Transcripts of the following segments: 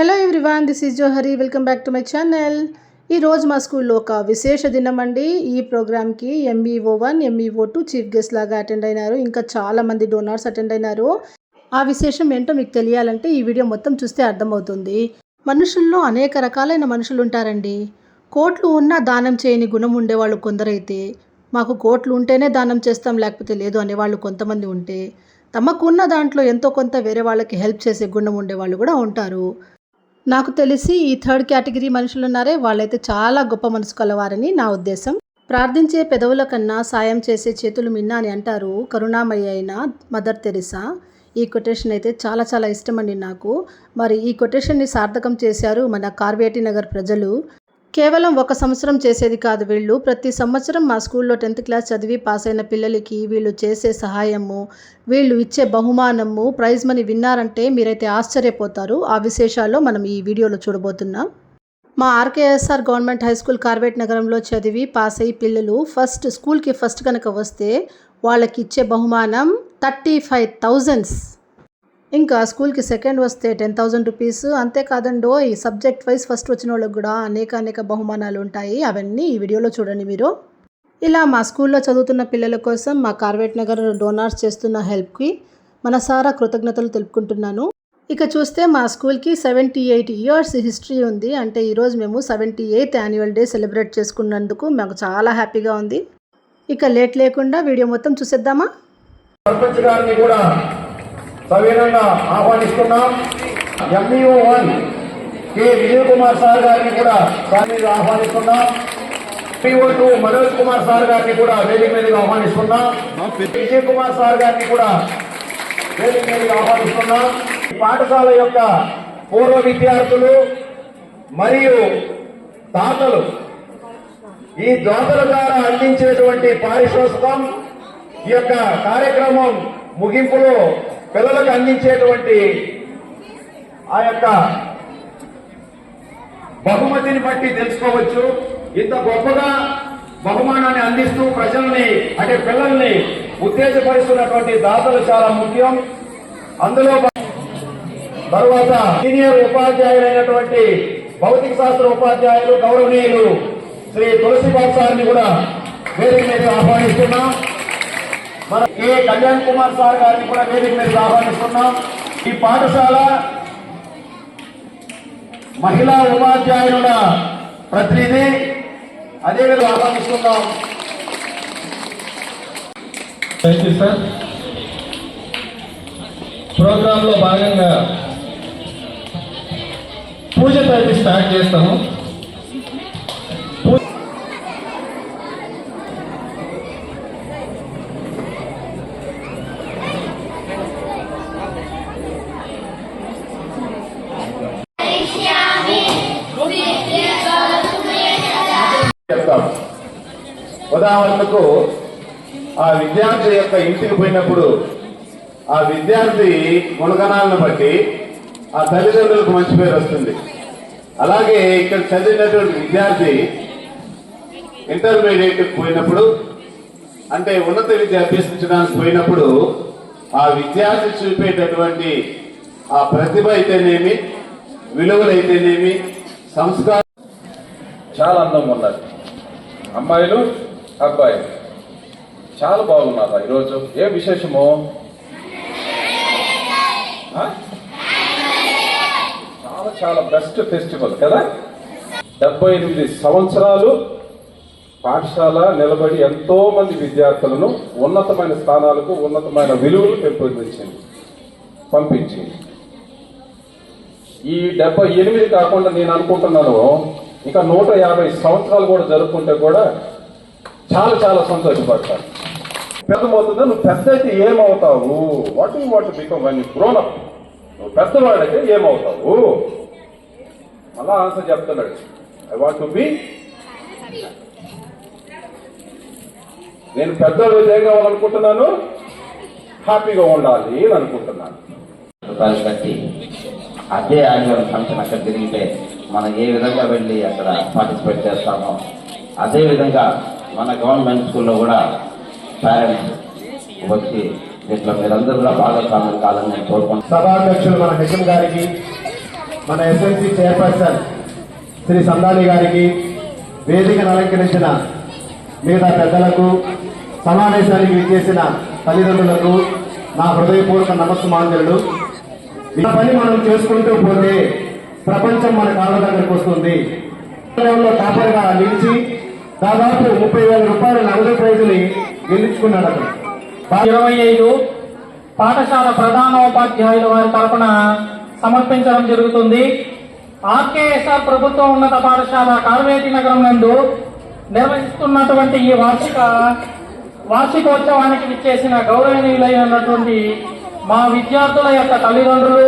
Hello everyone this is Johari welcome back to my channel ఈ రోజు మా స్కూల్లో ఒక విశేష దినం అండి. ఈ ప్రోగ్రామ్కి MEO one MEO two chief guest లాగా అటెండ్ అయినారు. ఇంకా చాలామంది డోనర్స్ అటెండ్ అయినారు. ఆ విశేషం ఏంటో మీకు తెలియాలంటే ఈ వీడియో మొత్తం చూస్తే అర్థమవుతుంది. మనుషుల్లో అనేక రకాలైన మనుషులు ఉంటారండి. కోట్లు ఉన్నా దానం చేయని గుణం ఉండేవాళ్ళు కొందరైతే మాకు కోట్లు ఉంటేనే దానం చేస్తాం లేకపోతే లేదు అనేవాళ్ళు కొంతమంది ఉంటే తమకున్న దాంట్లో ఎంతో కొంత వేరే వాళ్ళకి హెల్ప్ చేసే గుణం ఉండేవాళ్ళు కూడా ఉంటారు. నాకు తెలిసి ఈ థర్డ్ కేటగిరీ మనుషులు ఉన్నారే వాళ్ళైతే చాలా గొప్ప మనసు కలవారని నా ఉద్దేశం. ప్రార్థించే పెదవుల కన్నా సాయం చేసే చేతులు మిన్నా అని అంటారు కరుణామయ్య అయిన మదర్ తెరిసా. ఈ కొటేషన్ అయితే చాలా చాలా ఇష్టమండి నాకు. మరి ఈ కొటేషన్ని సార్థకం చేశారు మన కార్వేటి నగర్ ప్రజలు. కేవలం ఒక సంవత్సరం చేసేది కాదు వీళ్ళు. ప్రతి సంవత్సరం మా స్కూల్లో టెన్త్ క్లాస్ చదివి పాస్ అయిన పిల్లలకి వీళ్ళు చేసే సహాయము వీళ్ళు ఇచ్చే బహుమానము ప్రైజ్ మనీ విన్నారంటే మీరైతే ఆశ్చర్యపోతారు. ఆ విశేషాల్లో మనం ఈ వీడియోలో చూడబోతున్నాం. మా RKSR government high school Karvet నగరంలో చదివి పాస్ అయ్యి పిల్లలు ఫస్ట్ స్కూల్కి ఫస్ట్ కనుక వస్తే వాళ్ళకి ఇచ్చే బహుమానం థర్టీ ఫైవ్ థౌజండ్స్. ఇంకా స్కూల్కి సెకండ్ వస్తే టెన్ థౌజండ్ రూపీస్. అంతేకాదండో ఈ సబ్జెక్ట్ వైజ్ ఫస్ట్ వచ్చిన వాళ్ళకి కూడా అనేక అనేక బహుమానాలు ఉంటాయి. అవన్నీ ఈ వీడియోలో చూడండి మీరు. ఇలా మా స్కూల్లో చదువుతున్న పిల్లల కోసం మా కార్వేట్ నగర్ డోనార్స్ చేస్తున్న హెల్ప్కి మనసారా కృతజ్ఞతలు తెలుపుకుంటున్నాను. ఇక చూస్తే మా స్కూల్కి సెవెంటీ ఎయిట్ ఇయర్స్ హిస్టరీ ఉంది. అంటే ఈరోజు మేము seventy eighth annual day celebrate చేసుకున్నందుకు మాకు చాలా హ్యాపీగా ఉంది. ఇక లేట్ లేకుండా వీడియో మొత్తం చూసేద్దామా? సర్పంచ్ గారిని కూడా సవినంగా ఆహ్వానిస్తున్నాం. MEO one K Vijay Kumar sir గారిని కూడా మీద ఆహ్వానిస్తున్నాం. MEO two Manoj Kumar sir గారిని కూడా వేదిక మీదకి ఆహ్వానిస్తున్నాం. విజయ్ కుమార్ సార్ గారిని కూడా వేదిక మీదకి ఆహ్వానిస్తున్నాం. పాఠశాల యొక్క పూర్వ విద్యార్థులు మరియు తాతలు ఈ దోతల ద్వారా అందించేటువంటి పారితోషికం ఈ యొక్క కార్యక్రమం ముగింపులో పిల్లలకు అందించేటువంటి ఆ యొక్క బహుమతిని బట్టి తెలుసుకోవచ్చు. ఇంత గొప్పగా బహుమానాన్ని అందిస్తూ ప్రజల్ని అంటే పిల్లల్ని ఉత్తేజపరుస్తున్నటువంటి దాతలు చాలా ముఖ్యం. అందులో తరువాత సీనియర్ ఉపాధ్యాయులైనటువంటి భౌతిక శాస్త్ర ఉపాధ్యాయులు గౌరవనీయులు శ్రీ తులసిబాబు సార్ని కూడా వేదిక మీద ఆహ్వానిస్తున్నాం. మన కె కళ్యాణ్ కుమార్ సార్ గారిని కూడా వేదిక మీద ఆహ్వానిస్తున్నాం. ఈ పాఠశాల మహిళా ఉపాధ్యాయుల ప్రతినిధి అదేవిధంగా ఆహ్వానిస్తున్నాం. థ్యాంక్ యూ సార్ ప్రోగ్రాంలో భాగంగా పూజతో అయితే స్టార్ట్ చేస్తాము. పునరావరణకు ఆ విద్యార్థి యొక్క ఇంటికి పోయినప్పుడు ఆ విద్యార్థి గుణగణాలను బట్టి ఆ తల్లిదండ్రులకు మంచి పేరు వస్తుంది. అలాగే ఇక్కడ చదివినటువంటి విద్యార్థి ఇంటర్మీడియట్ పోయినప్పుడు అంటే ఉన్నత విద్య అభ్యసించడానికి పోయినప్పుడు ఆ విద్యార్థి చూపేటటువంటి ఆ ప్రతిభ అయితేనేమి విలువలైతేనేమి సంస్కారం చాలా అందంగా ఉన్నారు అమ్మాయిలు అబ్బాయి చాలా బాగున్నారా ఈరోజు. ఏ విశేషము? చాలా చాలా బెస్ట్ ఫెస్టివల్ కదా? డెబ్బై ఎనిమిది సంవత్సరాలు పాఠశాల నిలబడి ఎంతో మంది విద్యార్థులను ఉన్నతమైన స్థానాలకు ఉన్నతమైన విలువలు పెంపొందించింది పంపించింది. ఈ డెబ్బై ఎనిమిది కాకుండా నేను అనుకుంటున్నాను ఇంకా నూట యాభై సంవత్సరాలు కూడా జరుపుకుంటే కూడా చాలా చాలా సంతోషపడతాను పెద్దమవుతుందా? నువ్వు పెద్ద అయితే ఏమవుతావు? What you what become one grown up? నువ్వు పెద్దవాడైతే ఏమవుతావు? అలా ఆన్సర్ చెప్తున్నాడు. ఐ వాంట్ టు బి నేను పెద్దవాడు ఏం కావాలనుకుంటున్నాను హ్యాపీగా ఉండాలి అని అనుకుంటున్నాను. రూపాయలు కట్టి అదే యాన్యువల్ ఫంక్షన్ అక్కడ జరిగితే మనం ఏ విధంగా వెళ్ళి అక్కడ పార్టిసిపేట్ చేస్తామో అదే విధంగా మన గవర్నమెంట్ స్కూల్లో కూడా పేరెంట్స్ వచ్చి దీంట్లో మీరందరూ కూడా భాగస్వామ్యం కావాలని నేను కోరుకుంటున్నాను. సభాధ్యక్షులు మన నిజం గారికి మన ఎస్ఎల్సి చైర్పర్సన్ శ్రీ సందాని గారికి వేదికను అలంకరించిన మిగతా పెద్దలకు సమావేశానికి విచ్చేసిన తల్లిదండ్రులకు నా హృదయపూర్వక నమస్సుమాంజలు. ఈ పని మనం చేసుకుంటూ పోతే ప్రపంచం మన కాళ్ళ దగ్గరకు వస్తుంది. టాపర్గా నిలిచి దాదాపు ముప్పై వేల రూపాయల నగదు ప్రైజుని గెలుచుకున్నాడు అతను. ఇరవై ఐదు పాఠశాల ప్రధానోపాధ్యాయుల వారి తరఫున సమర్పించడం జరుగుతుంది. ఆర్కేఎస్ఆర్ ప్రభుత్వ ఉన్నత పాఠశాల కార్వేటి నగరం నందు నిర్వహిస్తున్నటువంటి ఈ వార్షిక వార్షికోత్సవానికి విచ్చేసిన గౌరవనీయులైనటువంటి మా విద్యార్థుల యొక్క తల్లిదండ్రులు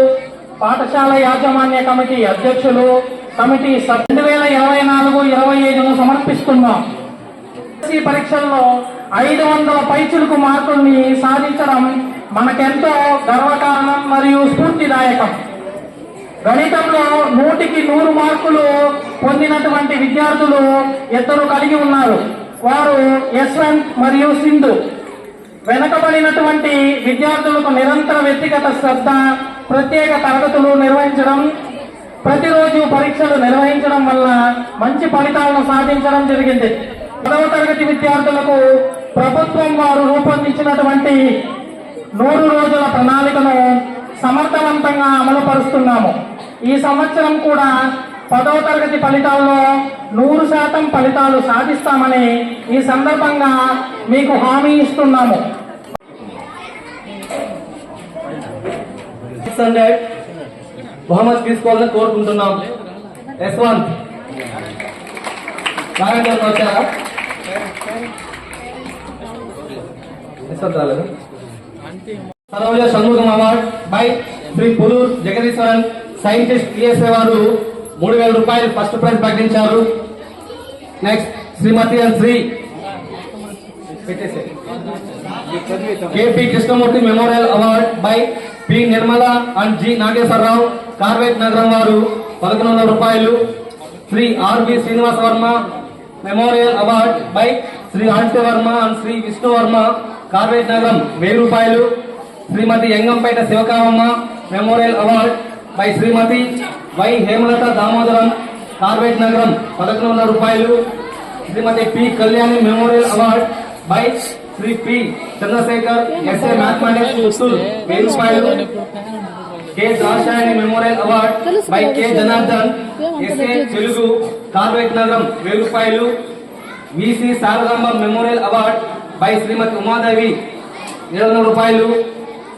పాఠశాల యాజమాన్య కమిటీ అధ్యక్షులు కమిటీ రెండు వేల ఇరవై నాలుగు ఇరవై ఐదును సమర్పిస్తున్నాం. ఎస్సీ పరీక్షల్లో ఐదు వందల పైచులకు మార్కుల్ని సాధించడం మనకెంతో గర్వకారణం మరియు స్ఫూర్తిదాయకం. గణితంలో నూటికి నూరు మార్కులు పొందినటువంటి విద్యార్థులు ఇద్దరు కలిగి ఉన్నారు. వారు యశ్వంత్ మరియు సింధు. వెనకబడినటువంటి విద్యార్థులకు నిరంతర వ్యక్తిగత శ్రద్ధ ప్రత్యేక తరగతులు నిర్వహించడం ప్రతిరోజు పరీక్షలు నిర్వహించడం వల్ల మంచి ఫలితాలను సాధించడం జరిగింది. పదవ తరగతి విద్యార్థులకు ప్రభుత్వం వారు రూపొందించినటువంటి నూరు రోజుల ప్రణాళికను సమర్థవంతంగా అమలు పరుస్తున్నాము ఈ సంవత్సరం కూడా పదవ తరగతి ఫలితాల్లో నూరు శాతం ఫలితాలు సాధిస్తామని ఈ సందర్భంగా మీకు హామీ ఇస్తున్నాము. బహుమతి తీసుకోవాలని కోరుకుంటున్నాం. యశ్వంత్ సాయంత్రం నారాయణ వచ్చారా? యశ్వంత్ రాలేదు Saroja Shanmukham award by Sri Pulur Jagadeeswaran scientist TSA వారు మూడు వేల రూపాయలు ఫస్ట్ ప్రైజ్ ప్రకటించారు. Next Shrimati and Shri పెట్టేసే KP Krishnamurthy memorial award by P Nirmala and G Nageswararao. Karvetinagaram వారు పదకొండు వందల రూపాయలు. Sri RB Srinivasa Varma memorial award by Sri Anti Varma and Sri Vishnu Varma. Karvetinagaram వెయ్యి రూపాయలు. Srimathi Engampeta Sivakamamma memorial award by Srimathi Y Hemalatha Damodaram. కార్వేట్ నగరం పదకొండు వందల రూపాయలు. Shrimati P Kalyani memorial award by Shri P Chandrasekhar SA mathematics వెయ్యి రూపాయలు. K Dasayani memorial award by K Janardhan SA Telugu Karvet Nagaram వెయ్యి రూపాయలు VC Saradamba memorial award by Shrimati Umadevi ఏడు వందల రూపాయలు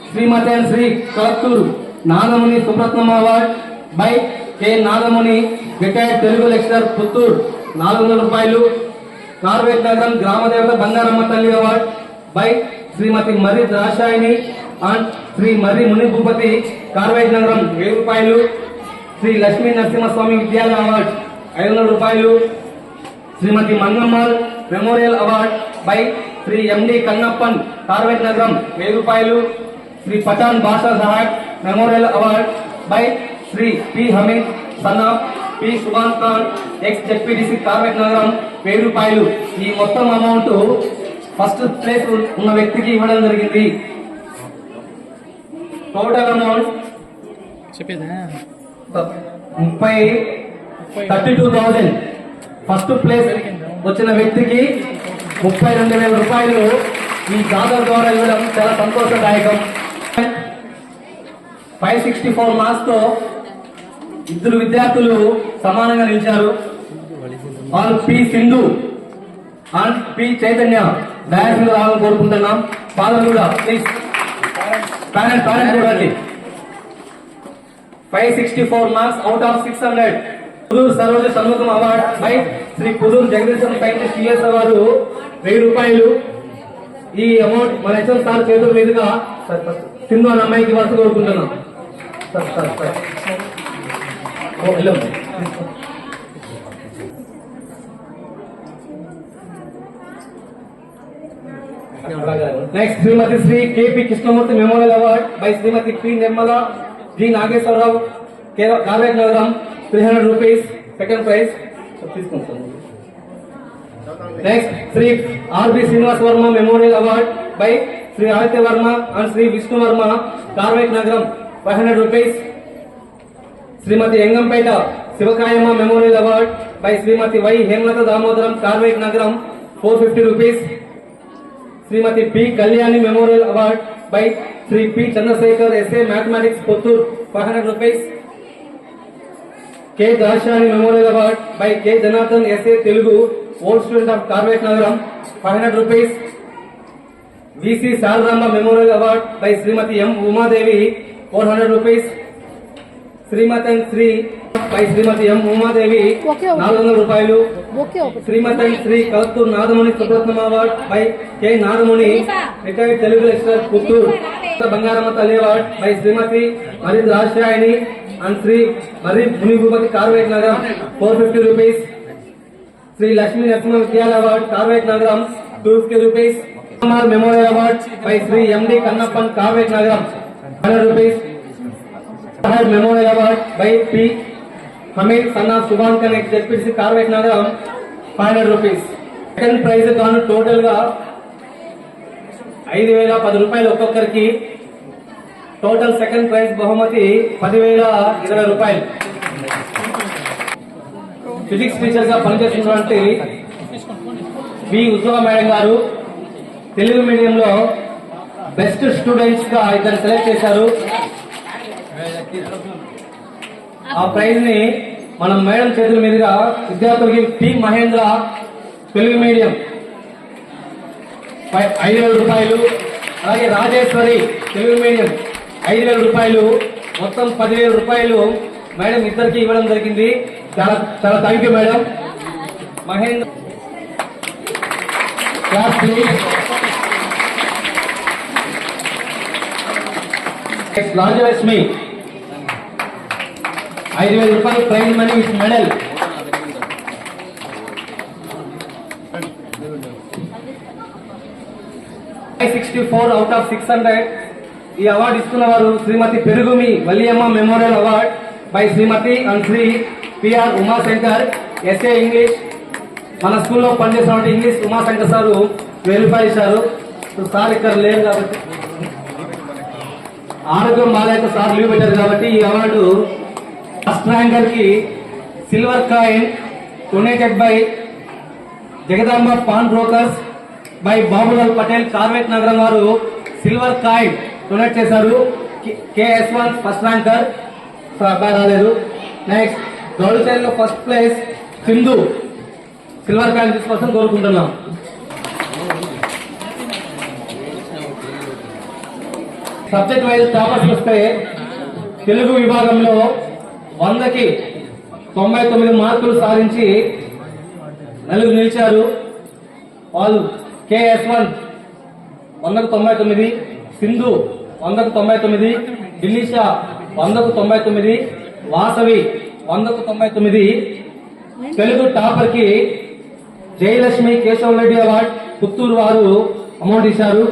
Shrimati and Shri Kalathur Nagamuni Subratnam award by K Nagamuni retired Telugu lecturer Puttur నాలుగు వందల రూపాయలు కార్వేట్ నగరం గ్రామదేవత బంగారమ్మ తల్లి award by Shrimati Marri Drasayini and Shri Marri Muni Bhupathi నగరం వెయ్యి రూపాయలు శ్రీ లక్ష్మీ నరసింహస్వామి విద్యాలయ అవార్డ్ ఐదు వందల రూపాయలు Shrimati Mangammal memorial award by Shri MD Kannappan Karvet Nagaram వెయ్యి రూపాయలు Shri Pathan Basha Sahayak memorial award by Shri P Hameed Sanna P Subhan Khan ex ZPTC Karvet Nagaram వెయ్యి రూపాయలు. ఈ మొత్తం అమౌంట్ ఫస్ట్ ప్లేస్ ఉన్న వ్యక్తికి ఇవ్వడం జరిగింది. టోటల్ అమౌంట్ ముప్పై thirty two thousand. First place వచ్చిన వ్యక్తికి ముప్పై రెండు వేల రూపాయలు ఈ జాతర ద్వారా ఇవ్వడం చాలా సంతోషదాయకం. ఫైవ్ సిక్స్టీ ఫోర్ మార్క్స్తో ఇద్దరు విద్యార్థులు సమానంగా నిలిచారు. వాళ్ళు P Sindhu and P Chaitanya dais రావాలని కోరుకుంటున్నాం. ఫాదర్ కూడా ప్లీజ్ ప్యానల్ ప్యానల్ చూడండి. Five sixty four marks out of six hundred Puduru Saroja Shanmugham award by Shri Puduru Jagadeeswara scientist TS వారు వెయ్యి రూపాయలు. ఈ అమౌంట్ మన హెచ్ఎం సార్ చేతుల మీదుగా సింధు అన్న అమ్మాయికి వరుస కోరుకుంటున్నాం. Sir sir sir. Next Shrimati Shri KP Krishnamurthy memorial award by Shrimati P Nirmala G Nageswararao Karvet Nagaram three hundred rupees second prize తీసుకుంటాం next Shri RB Srinivas Varma memorial award by Shri Aditya Varma and Shri Vishnu Varma Karvet Nagaram five hundred rupees Shrimati Engampeta Sivakayamma memorial award by Shrimati Y Hemalatha Damodaram Karvet Nagaram four fifty rupees Shrimati P. Kalyani memorial award by Shri P. Chandrasekhar SA mathematics Pothur five hundred rupees K. Dashani memorial award by K. Janardhan SA Telugu old student of Karvet Nagaram five hundred rupees VC Saradamba memorial award by Shrimati M Umadevi four hundred rupees Shrimati Shri by Shrimati M Umadevi. నాలుగు వందల రూపాయలు. Okay ఒకటి Shrimati Shri Kalathur Nadamuni Subratnam award by K Nadamuni retired Telugu lecturer Puttur. Bangaramma తల్లి award by శ్రీమతి మరి రాజాయని and Shri మరి Munibhupathi Karvet Nagaram four fifty rupees. Shri Lakshmi Narasimha Vidyalaya award Karvet Nagaram two fifty rupees. Memorial award by Shri MD Kannappan Karvet Nagaram hundred rupees. Memorial award by P. Hameed Sanna Subhan connect ZPC Karvet Nagaram five hundred rupees. Second prize గాను టోటల్గా ఐదు వేల పది రూపాయలు ఒక్కొక్కరికి. Total second prize బహుమతి పదివేల ఇరవై రూపాయలు. ఫిజిక్స్ టీచర్గా పనిచేస్తున్నటువంటి వి ఉజ్వల మేడం గారు తెలుగు మీడియంలో బెస్ట్ స్టూడెంట్స్గా ఇద్దరు సెలెక్ట్ చేశారు. ఆ ప్రైజ్ని మనం మేడం చేతుల మీదుగా విద్యార్థులకి పి. మహేంద్ర తెలుగు మీడియం. ఐదు వేల రూపాయలు అలాగే రాజేశ్వరి తెలుగు మీడియం. ఐదు వేల రూపాయలు మొత్తం పదివేల రూపాయలు మేడం ఇద్దరికి ఇవ్వడం జరిగింది. చాలా చాలా thank you madam. Mahendra class please Rajalakshmi. ఐదు వేల రూపాయలు prize money with medal. Sixty four out of six hundred ఈ అవార్డు ఇస్తున్న వారు Shrimati Perugumi Valliyamma memorial award by Shrimati and Shri PR Umashankar SA English మన స్కూల్లో పనిచేసినటువంటి English Umashankar sir verify చేశారు. సార్ ఇక్కడ లేరు కాబట్టి ఆరోగ్యం బాగాలేక సార్ లీవ్ పెట్టారు కాబట్టి ఈ award first ర్యాంకర్కి silver coin donated by Jagadamba pawn brokers by Babulal Patel Karvet Nagaram వారు సిల్వర్ కాయిన్ డొనేట్ చేశారు. KS one first ranker. So అబ్బాయి రాలేదు. Next girl first place Sindhu. Silver coin తీసుకోసం కోరుకుంటున్నాం. Subject wise toppers వస్తే తెలుగు విభాగంలో వందకి తొంభై తొమ్మిది మార్కులు సాధించి నలుగురు నిలిచారు. వాళ్ళు కేఎస్ వన్ వందకు తొంభై తొమ్మిది సింధు వందకు తొంభై తొమ్మిది ఢిల్లీషా వందకు తొంభై తొమ్మిది వాసవి వందకు తొంభై తొమ్మిది. తెలుగు టాపర్కి జయలక్ష్మి కేశవ రెడ్డి అవార్డ్ పుత్తూరు వారు అమౌంట్ ఇచ్చారు.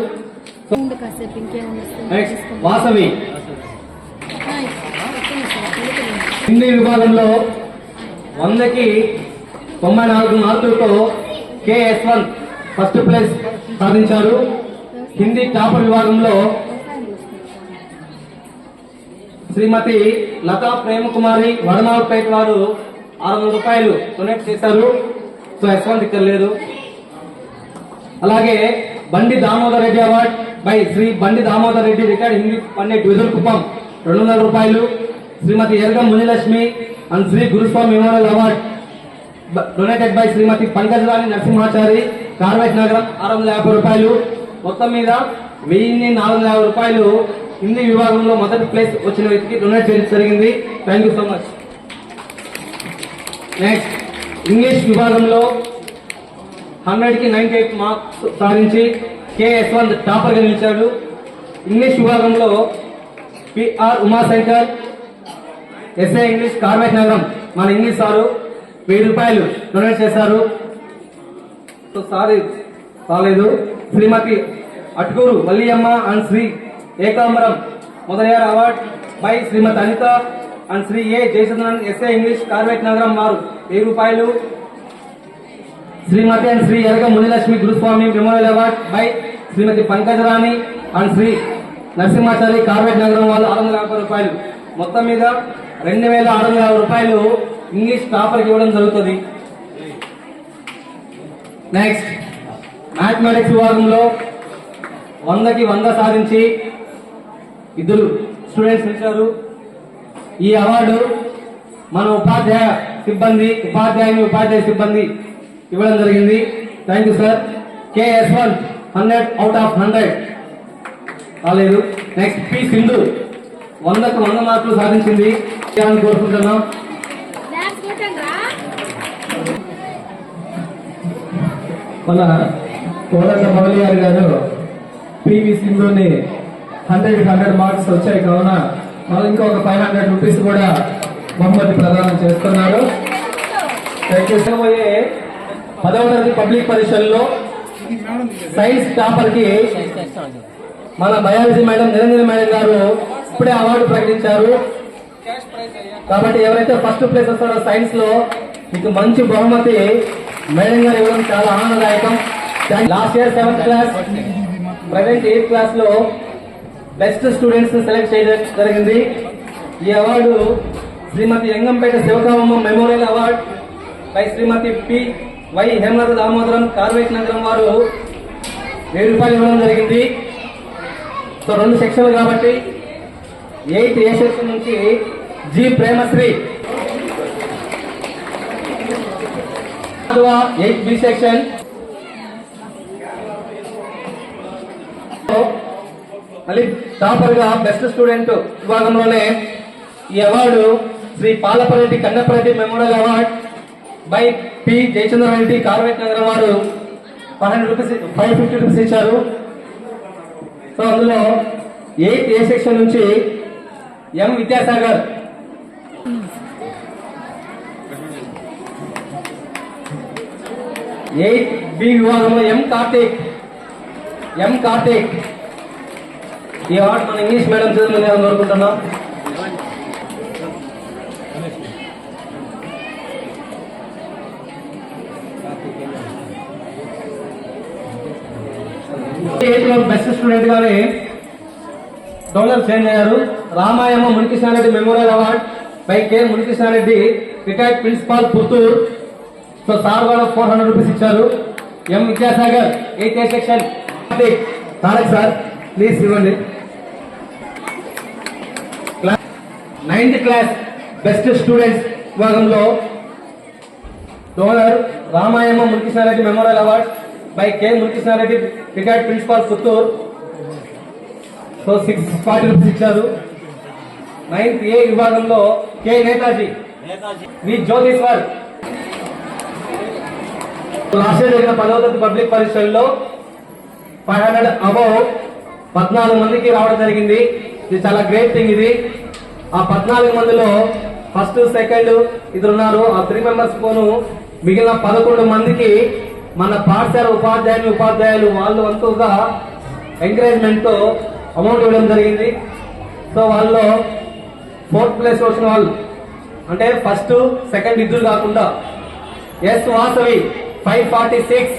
వాసవి ఆ, చెప్పండి సార్, తెలుగులో. హిందీ విభాగంలో వందకి తొంభై నాలుగు మార్కులతో కేఎస్ వన్ ఫస్ట్ ప్లేస్ సాధించారు. హిందీ టాపర్ విభాగంలో శ్రీమతి లతా ప్రేమకుమారి వడమాలపేట వారు ఆరు వందల రూపాయలు డొనేట్ చేశారు. సో యశ్వంత్ ఇక్కడ లేదు అలాగే Bandi Damodar Reddy award by Shri Bandi Damodar Reddy record Hindi pandit Vidul Kuppam రెండు వందల రూపాయలు. Shrimati Eragam Munilakshmi and Shri Guruswamy memorial award donated by Shrimati Pankajarani Narasimhachari Karvet Nagaram ఆరు వందల యాభై రూపాయలు. మొత్తం మీద వెయ్యిన్ని నాలుగు వందల యాభై రూపాయలు హిందీ విభాగంలో మొదటి ప్లేస్ వచ్చిన వ్యక్తికి డొనేట్ చేయడం జరిగింది. Thank you so much next English విభాగంలో హండ్రెడ్కి నైన్టీ ఎయిట్ మార్క్స్ సాధించి కేఎస్ వన్ టాపర్గా నిలిచాడు. ఇంగ్లీష్ విభాగంలో PR Umashankar SA English Karvet Nagaram. మన ఇంగ్లీష్ సారు వెయ్యి రూపాయలు డొనేట్ చేశారు. సో సారీ రాలేదు Shrimati Atukuru Malliyamma and Shri Ekambaram మొదలయ్యారు award by Shrimati Anitha and Shri A Jayachandran SA English Karvet Nagaram వారు. వెయ్యి రూపాయలు. Shrimati and Shri Eraga Munilakshmi Guruswamy memorial award by Shrimati Pankajarani and Shri Narasimhachari Karvet Nagaram వాళ్ళు ఆరు వందల యాభై రూపాయలు. మొత్తం మీద రెండు వేల ఆరు వందల యాభై రూపాయలు ఇంగ్లీష్ టాపర్కి ఇవ్వడం జరుగుతుంది. నెక్స్ట్ మ్యాథమెటిక్స్ విభాగంలో వందకి వంద సాధించి ఇద్దరు స్టూడెంట్స్ ఇచ్చారు ఈ అవార్డు మన ఉపాధ్యాయ సిబ్బంది ఉపాధ్యాయుని ఉపాధ్యాయ సిబ్బంది ఇవ్వడం జరిగింది. Thank you sir KS one hundred out of hundred రాలేదు. నెక్స్ట్ పి సింధు వందకు వంద మార్కులు సాధించింది. కోరుకుంటున్నాం. మన కోదండ మౌలి గారు గారు పీవీ సింధుని హండ్రెడ్ హండ్రెడ్ మార్క్స్ వచ్చాయి కావున వాళ్ళు ఇంకొక ఫైవ్ హండ్రెడ్ రూపీస్ కూడా బహుమతి ప్రదానం చేస్తున్నారు. పోయే పదవ తరగతి పబ్లిక్ పరీక్షల్లో సైన్స్ టాపర్కి మన బయాలజీ మేడం నిరంజన మేడం గారు ఇప్పుడే అవార్డు ప్రకటించారు. కాబట్టి ఎవరైతే ఫస్ట్ ప్లేస్ వస్తారో సైన్స్లో మీకు మంచి బహుమతి. మేడం గారు ఇవ్వడం చాలా ఆనందదాయకం. Last year seventh class present eighth క్లాస్లో బెస్ట్ స్టూడెంట్స్ సెలెక్ట్ చేయడం జరిగింది. ఈ award Shrimati Yangampeta Sivakamamma memorial award by Shrimati P Y Hemalatha Damodaram Karvet Nagaram వారు వెయ్యి రూపాయలు ఇవ్వడం జరిగింది. సో రెండు సెక్షన్లు కాబట్టి ఎయిత్ ఏ సెక్షన్ నుంచి G Premasri. Eight B section. మళ్ళీ టాపర్గా బెస్ట్ స్టూడెంట్ విభాగంలోనే ఈ award Shri Palapareddy Kannapareddy memorial award by P Jayachandrareddy Karvet Nagaram వారు five hundred rupees five fifty rupees ఇచ్చారు. సో అందులో ఎయిత్ ఏ సెక్షన్ నుంచి M Vidyasagar eight B విభాగంలో ఎం కార్తీక్? ఎం కార్తీక్? ఈ అవార్డు మన ఇంగ్లీష్ మేడం చేతులు కోరుకుంటున్నాం. ఎయిత్ బెస్ట్ స్టూడెంట్ గానే డోనర్ చేంజ్ అయ్యారు. Ramayana Munikrishnareddy memorial award. By K Munikrishnareddy retired principal Puttur. So sir కూడా ఫోర్ హండ్రెడ్ రూపీస్ ఇచ్చారు. M Vidyasagar eighth A section. Tarak sir please ఇవ్వండి. Ninth class best students విభాగంలో donor Ramayana Munikrishnareddy memorial award by K Munikrishnareddy retired principal Puttur. So six forty rupees ఇచ్చారు. Ninth A విభాగంలో K Netaji. V Jyotishwar last year జరిగిన పదవ public పరీక్షల్లో five hundred above పద్నాలుగు మందికి రావడం జరిగింది. ఇది చాలా గ్రేట్ థింగ్ ఇది. ఆ పద్నాలుగు మందిలో ఫస్ట్ సెకండ్ ఇద్దరు ఉన్నారు ఆ త్రీ మెంబర్స్ పోను మిగిలిన పదకొండు మందికి మన పాఠశాల ఉపాధ్యాయులు ఉపాధ్యాయులు వాళ్ళు వంతుగా ఎంకరేజ్మెంట్తో అమౌంట్ ఇవ్వడం జరిగింది. సో వాళ్ళు ఫోర్త్ ప్లేస్ వచ్చిన వాళ్ళు అంటే ఫస్ట్ సెకండ్ ఇద్దరు కాకుండా S Vasavi five forty six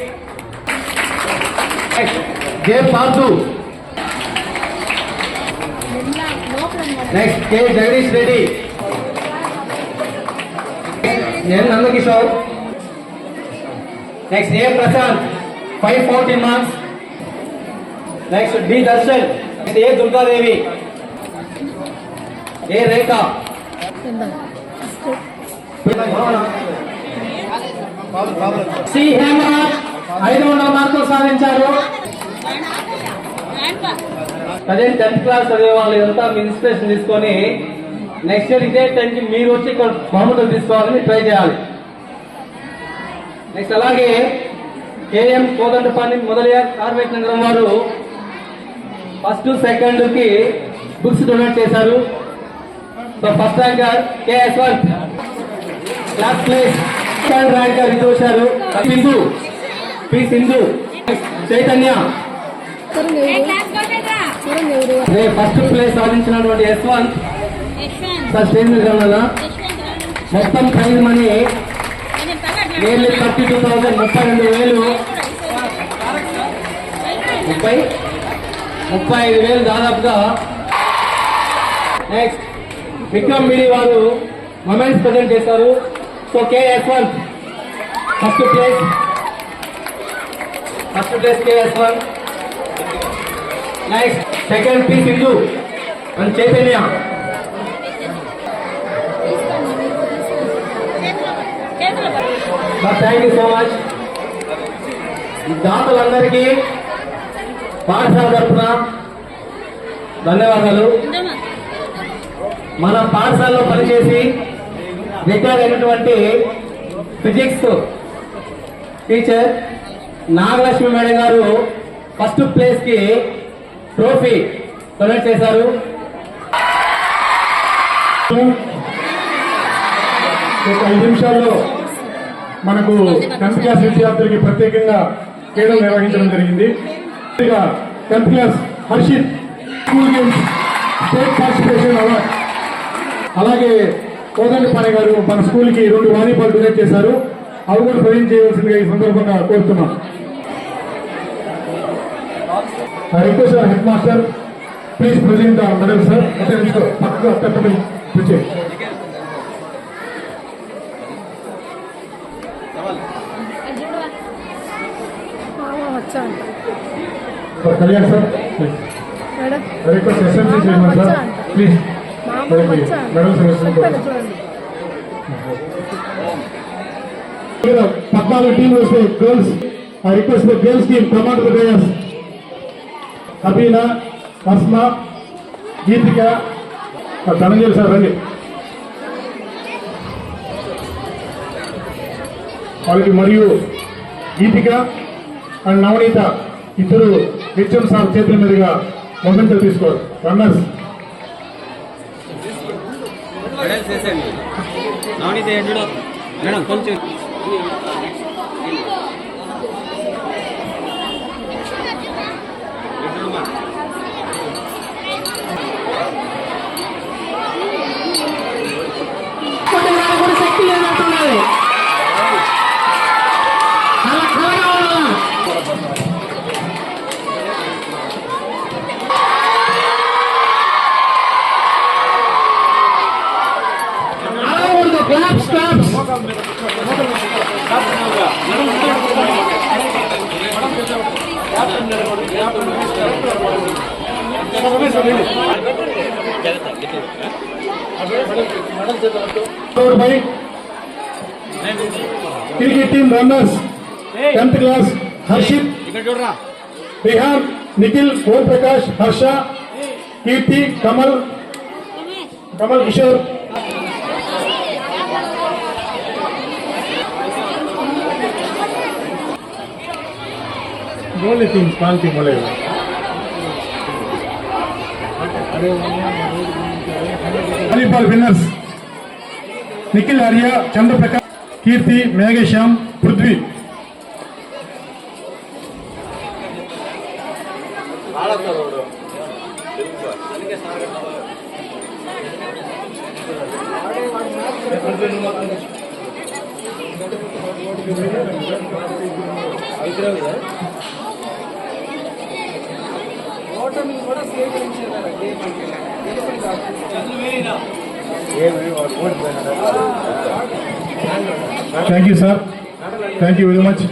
J Parthu నిన్న లోపల ఉన్నాడు. నెక్స్ట్ కె జగదీష్ రెడ్డి నేను Nandakishore next A Prashant five forty marks next D Darshan next A Durgadevi A Rekha కింద. సి హేమరాజ్ ఐదు వందల మార్కులు సాధించారు. అదే టెన్త్ క్లాస్ చదివే వాళ్ళు ఇదంతా మీ ఇన్స్పిరేషన్ తీసుకొని నెక్స్ట్ ఇయర్ ఇదే టైంకి మీరు వచ్చి ఇక్కడ బహుమతులు తీసుకోవాలని ట్రై చేయాలి. నెక్స్ట్ అలాగే కేఎం కోదండపాణి మొదలయ్య కార్వేట్ నగరం వారు ఫస్ట్ సెకండ్కి బుక్స్ డొనేట్ చేశారు. So first ranker KS one class place second rank ఇది సింధు పి సింధు చైతన్య. రే ఫస్ట్ ప్లేస్ సాధించినటువంటి యశ్వంత్. వన్ సార్ స్టేజ్ మీద కదా మొత్తం prize money nearly thirty two thousand ముప్పై రెండు వేలు. ముప్పై? ముప్పై ఐదు వేలు దాదాపుగా. నెక్స్ట్ విక్రమ్ మిడి వారు మొమెంట్స్ ప్రజెంట్ చేశారు. So K Yashwant first place first place K Yashwant next second P Sindhu and Chaitanya thank you so much దాతలందరికీ పాఠశాల తరఫున ధన్యవాదాలు. మన పాఠశాలలో పనిచేసి రిటైర్ అయినటువంటి ఫిజిక్స్ టీచర్ నాగలక్ష్మి మేడం గారు ఫస్ట్ ప్లేస్కి ట్రోఫీ డొనేట్ చేశారు. ఒక ఐదు నిమిషాల్లో మనకు టెన్త్ క్లాస్ విద్యార్థులకి ప్రత్యేకంగా క్రీడలు నిర్వహించడం జరిగింది. Tenth class Harshit school games state participation award అలాగే కోదండపాణి గారు మన స్కూల్కి రెండు వాలీబాల్ డొనేట్ చేశారు. అవి కూడా ప్రజెంట్ చేయవలసిందిగా ఈ సందర్భంగా కోరుతున్నాం. Request head master please present medal sir. అంటే పక్కగా అంట sir Kalyan sir request SMC sir please. పద్నాలుగు టీంలు వస్తాయి girls I request the girls team command the players Abeena Asma Geethika Dhananjali sir రండి. వాళ్ళకి మరియు గీతిక అండ్ నవనీత ఇద్దరు హెచ్ఎం సార్ చేతుల మీదుగా మొమెంటల్ తీసుకోవాలి. రన్నర్స్ మేడం కొంచెం stop, stop. Cricket team runners tenth class Harshit Bihar Nikhil Om Prakash Harsha Kirti Kamal Kamal Kishore बोलेतीन पाल थी बोलेगा volleyball winners Nikhil Arya Chandraprakash Kirti Meghashyam Prithvi thank you sir thank you very much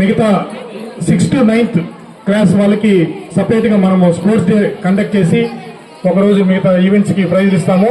మిగతా sixth to ninth class వాళ్ళకి సపరేట్గా మనము sports day conduct చేసి ఒకరోజు మిగతా ఈవెంట్స్కి ప్రైజ్ ఇస్తాము.